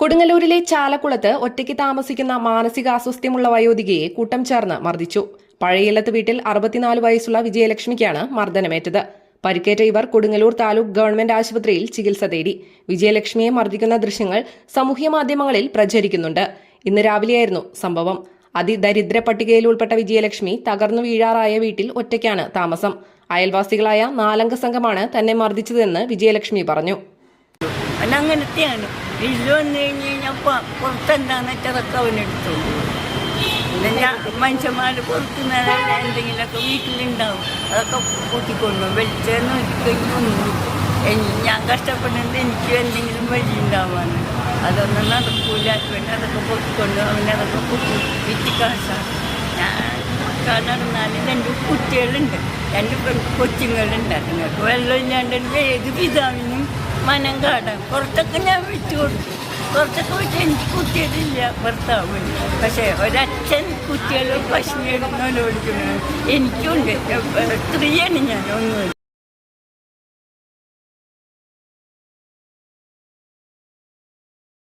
കൊടുങ്ങല്ലൂരിലെ ചാലക്കുളത്ത് ഒറ്റയ്ക്ക് താമസിക്കുന്ന മാനസികാസ്വസ്ഥ്യമുള്ള വയോധികയെ കൂട്ടം ചേർന്ന് മർദ്ദിച്ചു. പഴയില്ലത്ത് വീട്ടിൽ അറുപത്തിനാല് വയസ്സുള്ള വിജയലക്ഷ്മിക്കാണ് മർദ്ദനമേറ്റത്. പരിക്കേറ്റ ഇവർ കൊടുങ്ങല്ലൂർ താലൂക്ക് ഗവൺമെന്റ് ആശുപത്രിയിൽ ചികിത്സ തേടി. വിജയലക്ഷ്മിയെ മർദ്ദിക്കുന്ന ദൃശ്യങ്ങൾ സാമൂഹ്യ മാധ്യമങ്ങളിൽ പ്രചരിക്കുന്നുണ്ട്. ഇന്ന് രാവിലെയായിരുന്നു സംഭവം. അതിദരിദ്ര പട്ടികയിൽ ഉൾപ്പെട്ട വിജയലക്ഷ്മി തകർന്നു വീഴാറായ വീട്ടിൽ ഒറ്റയ്ക്കാണ് താമസം. അയൽവാസികളായ നാലംഗ സംഘമാണ് തന്നെ മർദ്ദിച്ചതെന്ന് വിജയലക്ഷ്മി പറഞ്ഞു. വീട്ടിൽ വന്നു കഴിഞ്ഞ് കഴിഞ്ഞാൽ പുറത്തെന്താന്ന് വെച്ചാൽ അതൊക്കെ അവനെടുത്തു മനുഷ്യന്മാർ പുറത്തു നേരം എന്തെങ്കിലുമൊക്കെ വീട്ടിലുണ്ടാവും അതൊക്കെ കൂട്ടിക്കൊണ്ടു വെളിച്ചെന്ന് ഒരിക്കലും ഞാൻ കഷ്ടപ്പെടുന്നത് എനിക്ക് എന്തെങ്കിലും വഴി ഉണ്ടാവാണ് അതൊന്നും നടക്കൂല പിന്നെ അതൊക്കെ പൊട്ടിക്കൊണ്ട് അവനതൊക്കെ പൊട്ടി വിറ്റ് കാശാണ് ഞാൻ നടന്നാലും രണ്ട് കുട്ടികളുണ്ട് രണ്ട് കൊച്ചുങ്ങളുണ്ട് നിങ്ങൾക്ക് വെള്ളം ഇല്ലാണ്ട് ഏത് പിതാവിനും മനം കാടാം. പുറത്തൊക്കെ ഞാൻ വിട്ടു കൊടുത്തു. പുറത്തൊക്കെ വെച്ച് എനിക്ക് കുട്ടികളില്ല ഭർത്താവ് പക്ഷേ ഒരച്ഛൻ കുത്തിയാലും പശുവിനെ വിളിക്കുന്നു എനിക്കുണ്ട്. സ്ത്രീയാണ് ഞാൻ ഒന്നുമില്ല